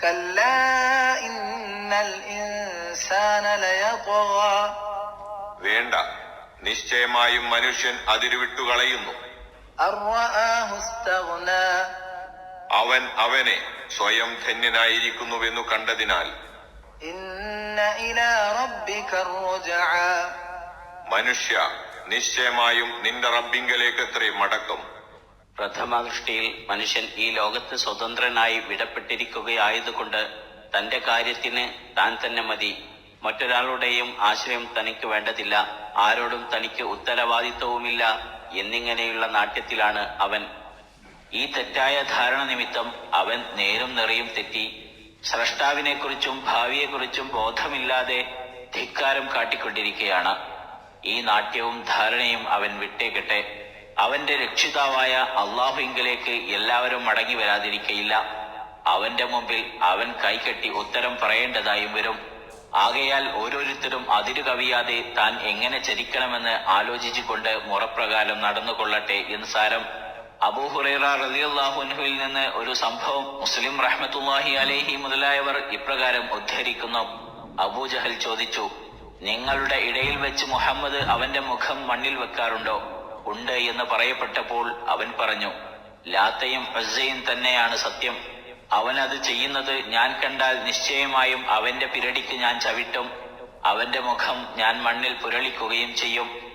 كلا إن الإنسان ليطغى വേണ്ട നിശ്ചയമായും മനുഷ്യൻ അതിരുവിട്ടു കളയുന്നു أن رآه استغنى അവൻ അവനെ സ്വയം ധന്യനായിരിക്കുന്നുവെന്നു കണ്ടതിനാൽ إن إلى ربك الرجعى മനുഷ്യ നിശ്ചയമായും നിന്റെ റബ്ബിങ്കലേക്കത്രേ മടക്കം പ്രഥമ ദൃഷ്ടിയിൽ മനുഷ്യൻ ഈ ലോകത്ത് സ്വതന്ത്രനായി വിടപ്പെട്ടിരിക്കുകയായതുകൊണ്ട് തന്റെ കാര്യത്തിന് താൻ തന്നെ മതി. മറ്റൊരാളുടെയും ആശ്രയം തനിക്ക് വേണ്ടതില്ല. ആരോടും തനിക്ക് ഉത്തരവാദിത്വവുമില്ല എന്നിങ്ങനെയുള്ള നാട്യത്തിലാണ് അവൻ. ഈ തെറ്റായ ധാരണ നിമിത്തം അവൻ നേരും നിറയും തെറ്റി. സ്രഷ്ടാവിനെക്കുറിച്ചും ഭാവിയെക്കുറിച്ചും ബോധമില്ലാതെ ധിക്കാരം കാട്ടിക്കൊണ്ടിരിക്കുകയാണ്. ഈ നാട്യവും ധാരണയും അവൻ വിട്ടേക്കട്ടെ. അവന്റെ രക്ഷിതാവായ അള്ളാഹുങ്കിലേക്ക് എല്ലാവരും മടങ്ങി വരാതിരിക്കയില്ല. അവന്റെ മുമ്പിൽ അവൻ കൈകെട്ടി ഉത്തരം പറയേണ്ടതായും വരും. ആകയാൽ ഓരോരുത്തരും അതിരു കവിയാതെ താൻ എങ്ങനെ ചരിക്കണമെന്ന് ആലോചിച്ചുകൊണ്ട് മുറപ്രകാരം നടന്നുകൊള്ളട്ടെ എന്ന് സാരം. അബൂഹുറൈറ റളിയല്ലാഹുൻഹുവിൽ നിന്ന് ഒരു സംഭവം മുസ്ലിം റഹ്മത്തുല്ലാഹി അലേഹി മുതലായവർ ഇപ്രകാരം ഉദ്ധരിക്കുന്നു. അബൂജഹൽ ചോദിച്ചു നിങ്ങളുടെ ഇടയിൽ വെച്ച് മുഹമ്മദ് അവന്റെ മുഖം മണ്ണിൽ വെക്കാറുണ്ടോ? ഉണ്ട് എന്ന് പറയപ്പെട്ടപ്പോൾ അവൻ പറഞ്ഞു ലാത്തയും ഹുസൈൻ തന്നെയാണ് സത്യം. അവൻ അത് ചെയ്യുന്നത് ഞാൻ കണ്ടാൽ നിശ്ചയമായും അവന്റെ പിരടിക്ക് ഞാൻ ചവിട്ടും അവന്റെ മുഖം ഞാൻ മണ്ണിൽ പുരളിക്കുകയും ചെയ്യും.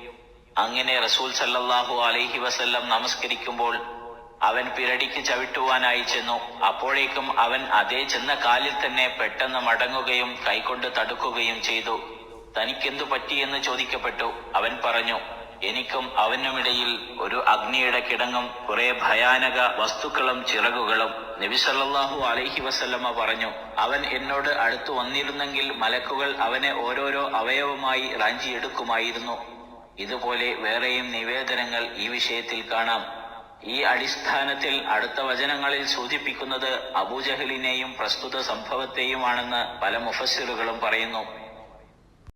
അങ്ങനെ റസൂൽ സല്ലല്ലാഹു അലൈഹി വസല്ലം നമസ്കരിക്കുമ്പോൾ അവൻ പിരടിക്ക് ചവിട്ടുവാനായി ചെന്നു. അപ്പോഴേക്കും അവൻ അതേ ചെന്ന കാലിൽ തന്നെ പെട്ടെന്ന് മടങ്ങുകയും കൈകൊണ്ട് തടുക്കുകയും ചെയ്തു. തനിക്കെന്തു പറ്റിയെന്ന് ചോദിക്കപ്പെട്ടു. അവൻ പറഞ്ഞു എനിക്കും അവനുമിടയിൽ ഒരു അഗ്നിയുടെ കിടങ്ങും കുറെ ഭയാനക വസ്തുക്കളും ചിറകുകളും നബി സല്ലല്ലാഹു അലൈഹി വസല്ലമ പറഞ്ഞു അവൻ എന്നോട് അടുത്തു വന്നിരുന്നെങ്കിൽ മലക്കുകൾ അവനെ ഓരോരോ അവയവമായി റാഞ്ചിയെടുക്കുമായിരുന്നു ഇതുപോലെ വേറെയും നിവേദനങ്ങൾ ഈ വിഷയത്തിൽ കാണാം. ഈ അടിസ്ഥാനത്തിൽ അടുത്ത വചനങ്ങളിൽ സൂചിപ്പിക്കുന്നത് അബൂജഹലിനെയും പ്രസ്തുത സംഭവത്തെയുമാണെന്ന് പല മുഫസ്സിറുകളും പറയുന്നു.